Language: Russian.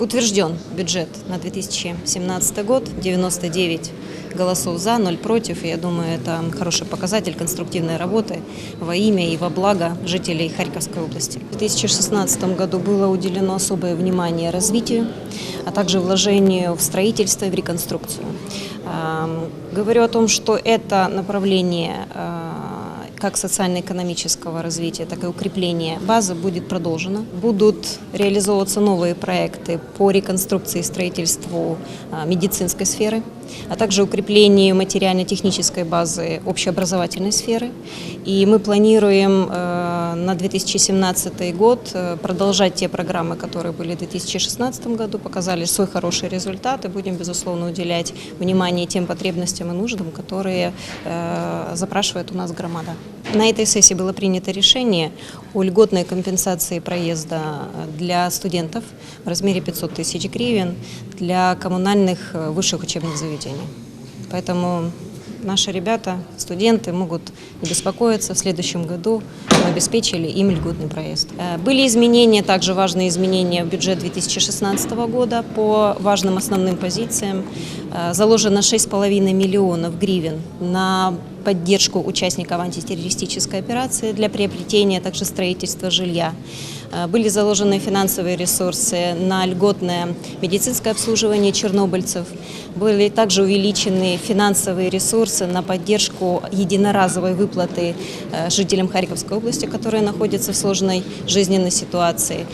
Утвержден бюджет на 2017 год. 99 голосов за, 0 против. Я думаю, это хороший показатель конструктивной работы во имя и во благо жителей Харьковской области. В 2016 году было уделено особое внимание развитию, а также вложению в строительство и в реконструкцию. Говорю о том, что это направление а, как социально-экономического развития, так и укрепления базы будет продолжено. Будут реализовываться новые проекты по реконструкции и строительству а, медицинской сферы, а также укреплению материально-технической базы общеобразовательной сферы. И мы планируем э, на 2017 год э, продолжать те программы, которые были в 2016 году, показали свой хороший результат, и будем, безусловно, уделять внимание тем потребностям и нуждам, которые э, запрашивает у нас громада. На этой сессии было принято решение о льготной компенсации проезда для студентов в размере 500 тысяч гривен для коммунальных э, высших учебных заведений. Поэтому наши ребята, студенты могут не беспокоиться. В следующем году мы обеспечили им льготный проезд. Э, Были изменения, также важные изменения в бюджет 2016 года по важным основным позициям. Э, Заложено 6,5 миллионов гривен на поддержку участников антитеррористической операции для приобретения, а также строительства жилья. Э, Были заложены финансовые ресурсы на льготное медицинское обслуживание чернобыльцев. Были также увеличены финансовые ресурсы на поддержку единоразовой выплаты э, жителям Харьковской области, которые находятся в сложной жизненной ситуации.